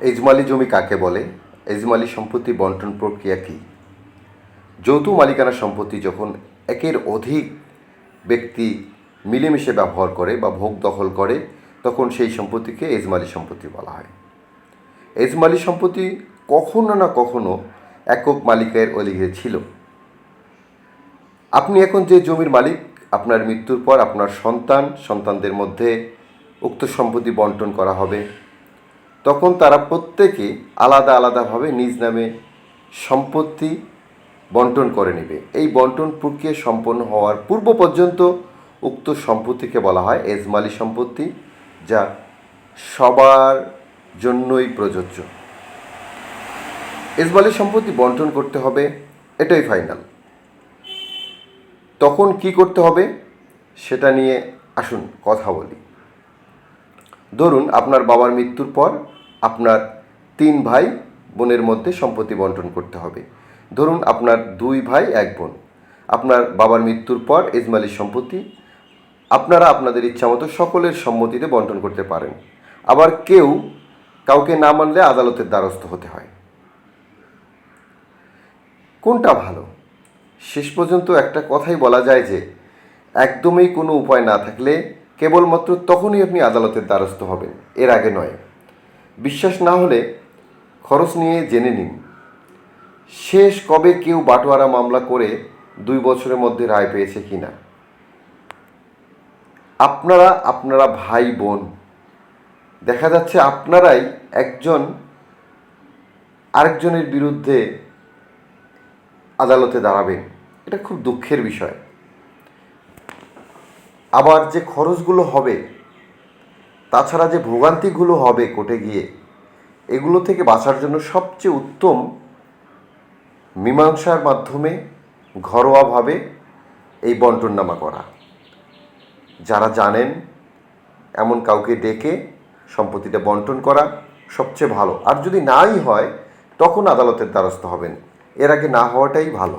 এজমালি জমি কাকে বলে? এজমালি সম্পত্তি বন্টন প্রক্রিয়া কী? যৌথ মালিকানা সম্পত্তি যখন একের অধিক ব্যক্তি মিলেমিশে ব্যবহার করে বা ভোগ দখল করে, তখন সেই সম্পত্তিকে এজমালি সম্পত্তি বলা হয়। এজমালি সম্পত্তি কখনো না কখনো একক মালিকের অলিগে ছিল। আপনি এখন যে জমির মালিক, আপনার মৃত্যুর পর আপনার সন্তান, সন্তানদের মধ্যে উক্ত সম্পত্তি বন্টন করা হবে। তখন তারা প্রত্যেকে আলাদা আলাদাভাবে নিজ নামে সম্পত্তি বন্টন করে নেবে। এই বন্টন প্রক্রিয়া সম্পন্ন হওয়ার পূর্ব পর্যন্ত উক্ত সম্পত্তিকে বলা হয় এজমালি সম্পত্তি, যা সবার জন্যই প্রযোজ্য। এজমালি সম্পত্তি বন্টন করতে হবে, এটাই ফাইনাল। তখন কি করতে হবে? সেটা নিয়ে আসুন, কথা বলি। ধরুন আপনার বাবার মৃত্যুর পর আপনার তিন ভাই বোনের মধ্যে সম্পত্তি বন্টন করতে হবে। ধরুন আপনার দুই ভাই, এক বোন। আপনার বাবার মৃত্যুর পর এজমালি সম্পত্তি। আপনারা আপনাদের ইচ্ছামতো সকলের সম্মতিতে বন্টন করতে পারেন। আবার কেউ কাউকে না মানলে আদালতের দ্বারস্থ হতে হয়। কোনটা ভালো? শেষ পর্যন্ত একটা কথাই বলা যায় যে, একদমই কোনো উপায় না থাকলে কেবলমাত্র তখনই আপনি আদালতের দ্বারস্থ হবেন, এর আগে নয়। বিশ্বাস না হলে খরচ নিয়ে জেনে নিন। শেষ কবে কেউ বাটোয়ারা মামলা করে দুই বছরের মধ্যে রায় পেয়েছে কিনা আপনারা আপনারা ভাই বোন, দেখা যাচ্ছে আপনারাই একজন আরেকজনের বিরুদ্ধে আদালতে দাঁড়াবেন। এটা খুব দুঃখের বিষয়। আবার যে খরচগুলো হবে, তাছাড়া যে ভোগান্তিগুলো হবে কোর্টে গিয়ে, এগুলো থেকে বাঁচার জন্য সবচেয়ে উত্তম মীমাংসার মাধ্যমে ঘরোয়াভাবে এই বন্টননামা করা। যারা জানেন, এমন কাউকে ডেকে সম্পত্তিটা বন্টন করা সবচেয়ে ভালো। আর যদি নাই হয়, তখন আদালতের দ্বারস্থ হবেন। এর আগে না হওয়াটাই ভালো।